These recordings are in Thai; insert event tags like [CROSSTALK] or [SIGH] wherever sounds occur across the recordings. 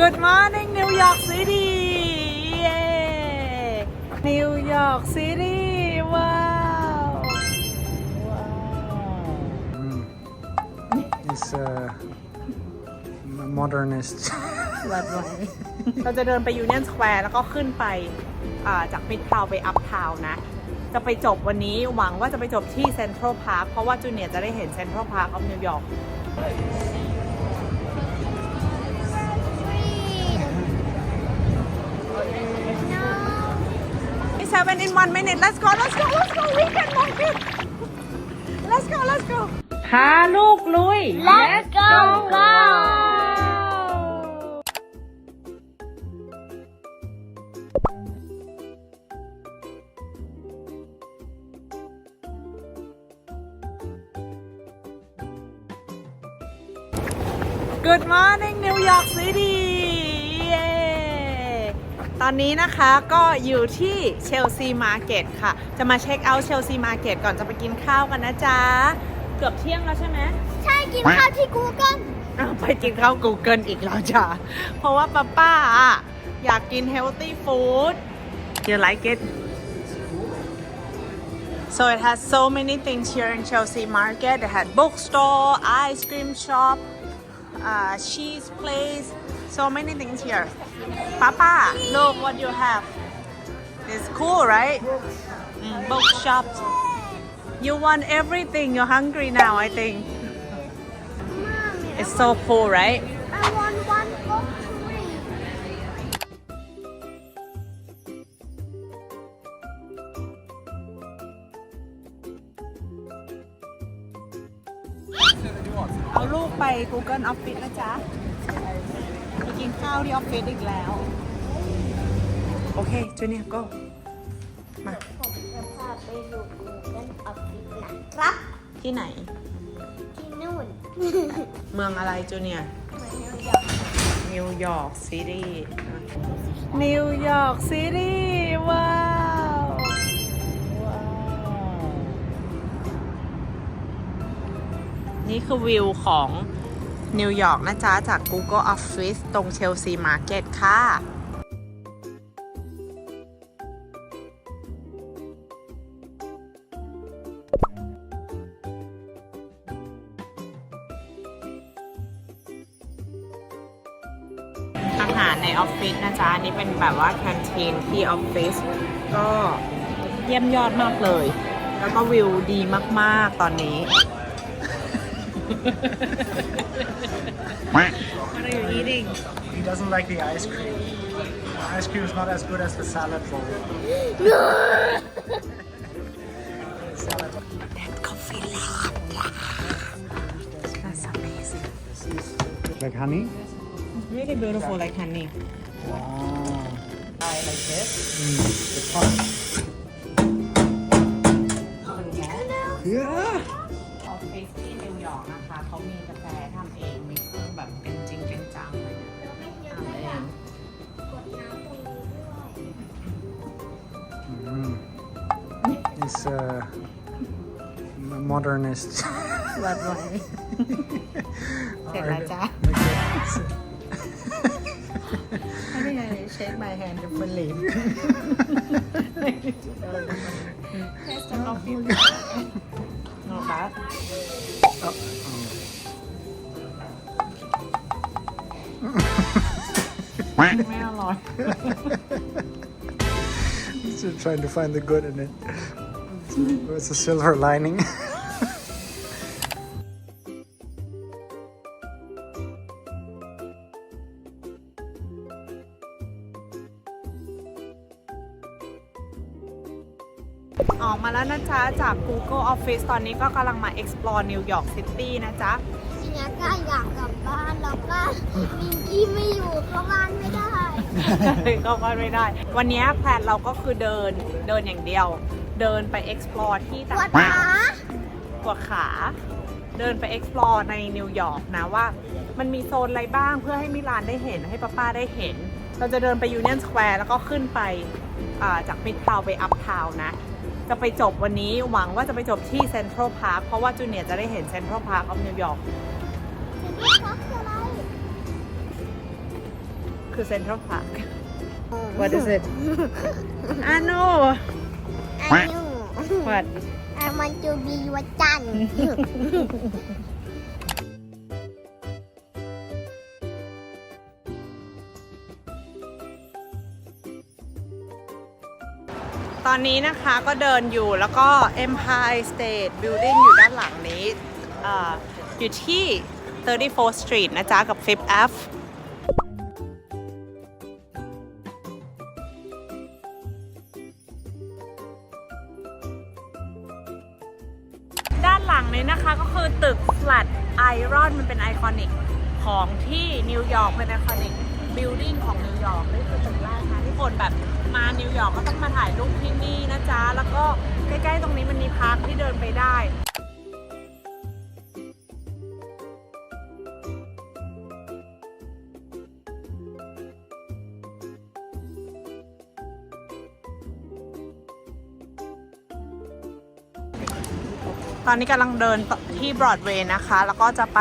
Good morning New York City เย้ New York City ว้าว He's a modernist. รัดไว้เราจะเดินไปยูเนียนสแควร์แล้วก็ขึ้นไปอ่าจากมิดทาวไปอัพทาวนะ จะไปจบวันนี้หวังว่าจะไปจบที่เซ็นทรัลพาร์คเพราะว่าจูเนียร์จะได้เห็นเซ็นทรัลพาร์คของนิวยอร์ก seven in one minute let's go let's go let's go we can make it let's go let's go พาลูกลุย Let's go go Good morning New York City เย้ต อนนี้นะคะก็อยู่ที่เชลซีมาร์เก็ตค่ะ จะมาเช็คเอาท์เชลซีมาร์เก็ตก่อนจะไปกินข้าวกันนะจ๊ะ เกือบเที่ยงแล้วใช่ไหมใช่กินข้าวที่ Google อ้าวไปกินข้าว Google อีกแล้วจ้ะ เพราะว่าป้าป้าอะอยากกิน healthy food you like it so it has so many things here in Chelsea Market it had bookstore ice cream shop uh, cheese place so many things here Papa look what you have it's cool right mm, bookshops you want everything you're hungry now I think Mommy it's so cool right I want one book tree เอาลูกไป Google Office นะจ๊ะ ไป กินข้าวที่ออฟฟิศอีกแล้ว โอเคจูเนียร์ก็มาผมจะพาไปดู Google Office นะครับ ที่ไหน ที่นู่น เมืองอะไรจูเนียร์เหมือนนิวยอร์กนิวยอร์กซิตี้นิวยอร์กซิตี้ว้าวว้าวนี่คือวิวของ นิวยอร์กนะจ๊ะ จาก Google Office ตรงเชลซีมาร์เก็ตค่ะอาหารในออฟฟิศนะจ๊ะอันนี่เป็นแบบว่าแคนทีนที่ออฟฟิศก็เยี่ยมยอดมากเลย แล้วก็วิวดีมาก ๆ ตอนนี้ What are you eating? He doesn't like the ice cream. The ice cream is not as good as the salad bowl. No! salad bowl. That coffee latte. That's amazing. Like honey? It's really beautiful like honey. Wow. I like this. Mm, the pot. Yeah. He's a modernist. รัดไว้ [LAUGHS] เสร็จแล้วจ้ะ ไม่ได้ไง shake my hand to believe Taste the coffee นะคะ [LAUGHS] ไม่อร่อย [LAUGHS] Still trying to find the good in it. It's a silver lining. ออกมาแล้วนะจ๊ะ จาก Google Office ตอนนี้ก็กำลังมา explore New York City นะจ๊ะทีนี้ก็อยากกลับบ้านแล้วก็มิงกี้ไม่อยู่เข้าบ้านไม่ได้ ก็ว่าไม่ได้ วันนี้แพลนเราก็คือเดินเดินอย่างเดียว เดินไป explore ที่ปต่าวดงขาๆปวดขา เดินไป explore ในนิวยอร์กนะว่า มันมีโซนอะไรบ้างเพื่อให้มิลานได้เห็นให้ป้าป้าได้เห็น เราจะเดินไปยูเนียนสแควร์แล้วก็ขึ้นไปอ่าจากมิดทาวไปอัพทาวนะ จะไปจบวันนี้หวังว่าจะไปจบที่เซ็นทรัลพาร์คเพราะว่าจูเนียร์จะได้เห็นเซ็นทรัลพาร์คของนิวยอร์ก ถึงที่พักคืออะไรคือเซ็นทรัลพาร์ค What is it อ่า no อันนู What I want to be วัดจันทร์ตอนนี้นะคะก็เดินอยู่แล้วก็ Empire State Building อยู่ด้านหลังนี้อาอยู่ที่ 34th Street นะจ๊ะ กับ Fifth Ave คอนิกของที่นิวยอร์กเป็นไอคอนิกบิลดิ่งของนิวยอร์กนี่คือตึกแรกนะที่คนแบบมานิวยอร์กก็ต้องมาถ่ายรูปที่นี่นะจ๊ะ แล้วก็ใกล้ๆตรงนี้มันมีพาร์คที่เดินไปได้ตอนนี้กำลังเดินที่บรอดเวย์นะคะ แล้วก็จะไป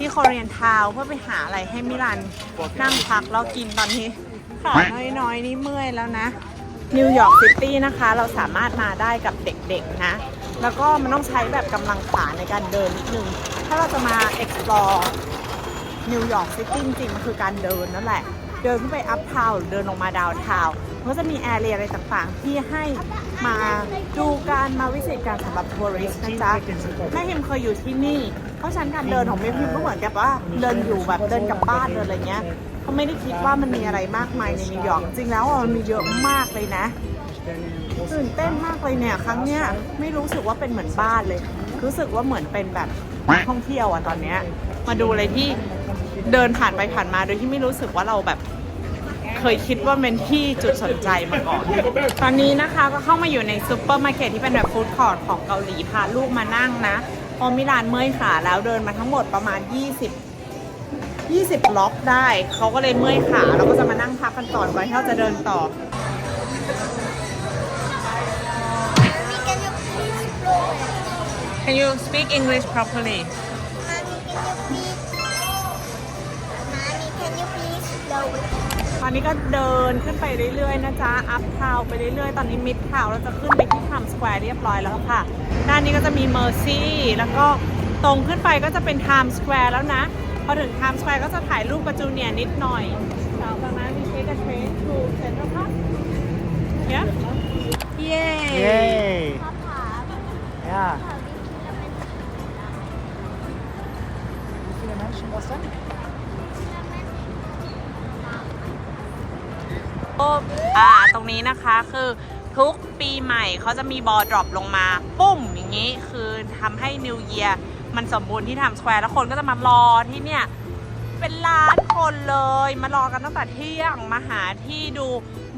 ที่โคเรียนทาวเพื่อไปหาอะไรให้มิลันนั่งพักแล้วกินตอนนี้ขาน้อยๆ นี่เมื่อยแล้วนะ นิวยอร์กซิตี้นะคะ เราสามารถมาได้กับเด็กๆนะ แล้วก็มันต้องใช้แบบกำลังขาในการเดินนิดนึง ถ้าเราจะมา explore นิวยอร์กซิตี้จริงๆมันคือการเดินนั่นแหละ เดินขึ้นไปอัพทาวหรือเดินลงมาดาวทาวก็จะมีแอเรียอะไรต่างๆ ที่ให้มาดูการมาวิสิตการสำหรับทัวริสต์นะจ๊ะแม่พิมเคยอยู่ที่นี่ เพราะฉะนันการเดินของแม่พิมก็เหมือนกับว่าเดินอยู่แบบเดินกลับบ้านเดินอะไรเงี้ยเขาไม่ได้คิดว่ามันมีอะไรมากมายในนิวยอร์กจริงแล้วมันมีเยอะมากเลยนะตื่นเต้นมากเลยเนี่ย ครั้งเนี้ยไม่รู้สึกว่าเป็นเหมือนบ้านเลย รู้สึกว่าเหมือนเป็นแบบท่องเที่ยวอะตอนเนี้ย มาดูอะไรที่เดินผ่านไปผ่านมาโดยที่ไม่รู้สึกว่าเราแบบเคยคิดว่าเป็นที่จุดสนใจมาก่อน ตอนนี้นะคะก็เข้ามาอยู่ในซูเปอร์มาร์เก็ตที่เป็นแบบฟู้ดคอร์ทของเกาหลีพาลูกมานั่งนะ พอมิลานเมื่อยขาแล้วเดินมาทั้งหมดประมาณ 20 20 ล็อกได้ เขาก็เลยเมื่อยขาแล้วก็จะมานั่งพักกันก่อนก่อนที่เราจะเดินต่อ Mommy, can you please blow it? Can you speak English properly Mommy, can you please? Mommy, can you please blow it? ตอนนี้ก็เดินขึ้นไปเรื่อยๆนะจ๊ะ อัพทาวไปเรื่อยๆ ตอนนี้มิดทาวเราจะขึ้นไปที่ไทม์สแควร์เรียบร้อยแล้วค่ะ ด้านนี้ก็จะมีเมอร์ซี่แล้วก็ตรงขึ้นไปก็จะเป็นไทม์สแควร์แล้วนะ พอถึงไทม์สแควร์ก็จะถ่ายรูปกับจูเนียร์นิดหน่อยแล้วจากนั้นมีเทคเทรนทูเซ็นทรัลพาร์คเย้เย้ Yay! พ่อผา Yeah. อ่าตรงนี้นะคะคือทุกปีใหม่เขาจะมีบอลดรอปลงมาปุ้มอย่างนี้คือทำให้นิวเยียร์มันสมบูรณ์ที่ทม์สแควร์แล้วคนก็จะมารอที่เนี่ย เป็นล้านคนเลย มารอกันตั้งแต่เที่ยงมาหาที่ดู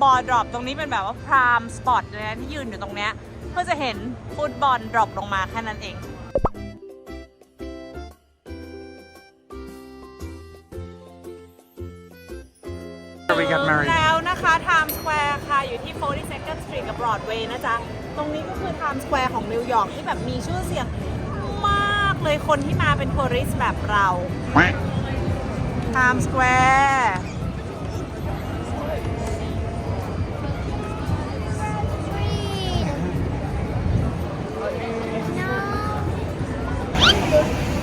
บอลดรอปตรงนี้เป็นแบบว่าพรามสปอตเลยนะที่ยืนอยู่ตรงเนี้ยเพื่อจะเห็นฟุตบอลดรอปลงมาแค่นั้นเอง We got married. แล้ว นะคะไทม์สแควร์ค่ะ อยู่ที่ 42nd Street กับ Broadway นะจ๊ะ ตรงนี้ก็คือไทม์สแควร์ของนิวยอร์กที่แบบมีชื่อเสียงมากเลยคนที่มาเป็นทัวริสแบบเราไทม์สแควร์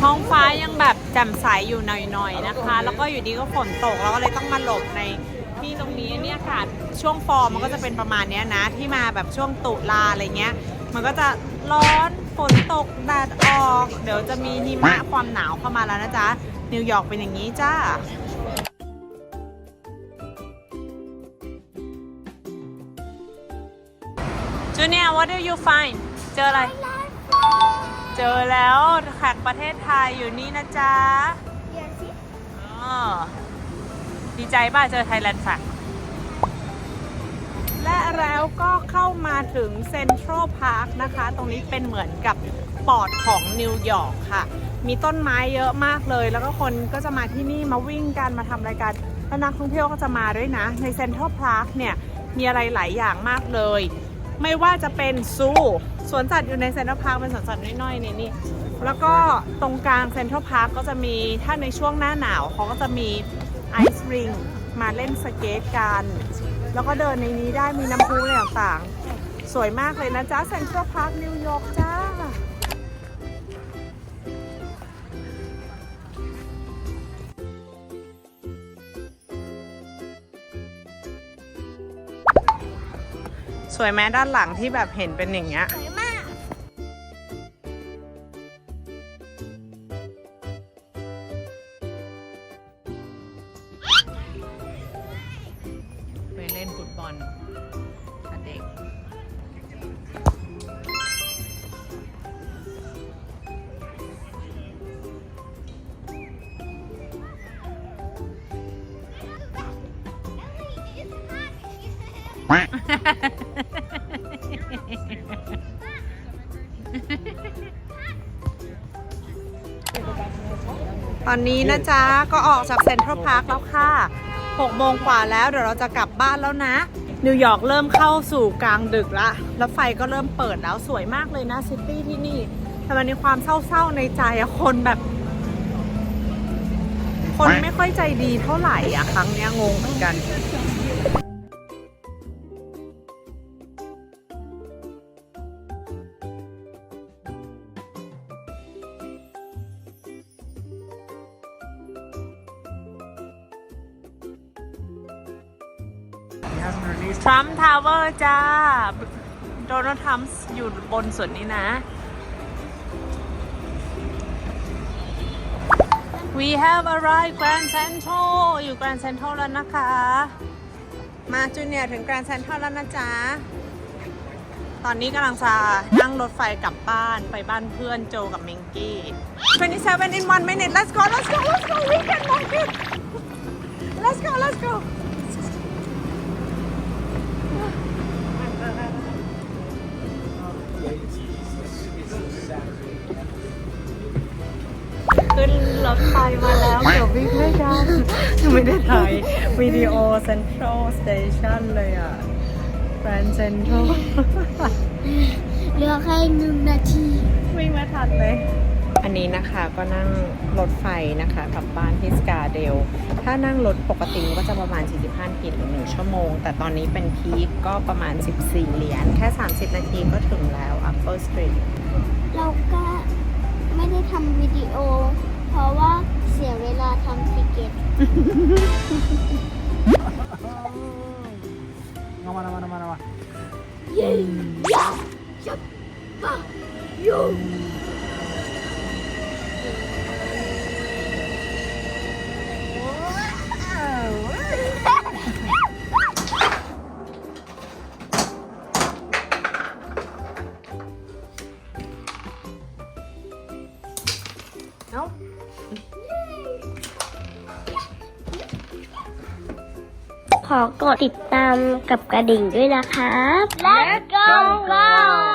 ท้องฟ้ายังแบบแจ่มใสอยู่หน่อยๆนะคะ แล้วก็อยู่ดีก็ฝนตกเราก็เลยต้องมาหลบใน ที่ตรงนี้เนี่ยอากาศช่วงฟอร์มมันก็จะเป็นประมาณเนี้ยนะ ที่มาแบบช่วงตุลาอะไรเงี้ย มันก็จะร้อนฝนตกแดดออก เดี๋ยวจะมีหิมะความหนาวเข้ามาแล้วนะจ๊ะ นิวยอร์กเป็นอย่างนี้จ้าจูเนีย what do you find เจออะไร เจอแล้วแขกประเทศไทยอยู่นี่นะจ๊ะ เดี๋ยวสิอ๋อ ดีใจป่ะเจอไทยแลนด์แฟกและแล้วก็เข้ามาถึงเซ็นทรัลพาร์คนะคะ ตรงนี้เป็นเหมือนกับปอดของนิวยอร์กค่ะ มีต้นไม้เยอะมากเลย แล้วก็คนก็จะมาที่นี่มาวิ่งกันมาทำรายการแล้วนักท่องเที่ยวก็จะมาด้วยนะ ในเซ็นทรัลพาร์คเนี่ยมีอะไรหลายอย่างมากเลย ไม่ว่าจะเป็นซูสวนสัตว์อยู่ในเซ็นทรัลพาร์คเป็นสวนสัตว์น้อยๆในนี่แล้วก็ตรงกลางเซ็นทรัลพาร์คก็จะมีถ้าในช่วงหน้าหนาวเขาก็จะมี ไอซ์ริงมาเล่นสเกตกัน แล้วก็เดินในนี้ได้มีน้ำพุอะไรต่างๆ สวยมากเลยนะจ๊ะเซ็นทรัลพาร์คนิวยอร์กจ้า สวยไหมด้านหลังที่แบบเห็นเป็นอย่างเงี้ย ล่นเด็กตอนนี้นะจ๊ะ ก็ออกจากเซ็นทรัลพาร์คแล้วค่ะ6โมงกว่าแล้วเดี๋ยวเราจะกลับบ้านแล้วนะ นิวยอร์กเริ่มเข้าสู่กลางดึกละแล้วไฟก็เริ่มเปิดแล้วสวยมากเลยนะซิตี้ที่นี่ แต่มันมีความเศร้าๆในใจอะคนแบบ คนไม่ค่อยใจดีเท่าไหร่อะครั้งเนี้ยงงเหมือนกัน ทรัมป์ทาวเวอร์จ้า โดนัลด์ทรัมป์อยู่บนส่วนนี้นะ We have arrived Grand Central อยู่ Grand Central แล้วนะคะ มาจูเนียร์ถึง Grand Central แล้วนะจ๊ะ ตอนนี้กำลังจะนั่งรถไฟกลับบ้านไปบ้านเพื่อนโจกับมิงกี้27 in one minute let's go let's go let's go we can make it let's go let's go รถไฟมาแล้วเดี๋ยววิ่งไม่ได้ไม่ได้ถ่ายวิดีโอเซ็นทรัลสเตชันเลยอะแกรนด์เซ็นทรัลเหลือแค่หนึ่งนาทีวิ่งไม่ทันเลย อันนี้นะคะก็นั่งรถไฟนะคะกลับบ้านที่สกาเดล ถ้านั่งรถปกติก็จะประมาณ 45นาทีถึง1ชั่วโมง แต่ตอนนี้เป็นพีคก็ประมาณ 14 เหรียญแค่ 30 นาทีก็ถึงแล้ว Upper Street เราก็ไม่ได้ทำวิดีโอ เพราะว่าเสียเวลาทำติเกต Nama nama nama nama. เย้ยาจับปะยู กดติดตามกับกระดิ่งด้วยนะครับ Let's go go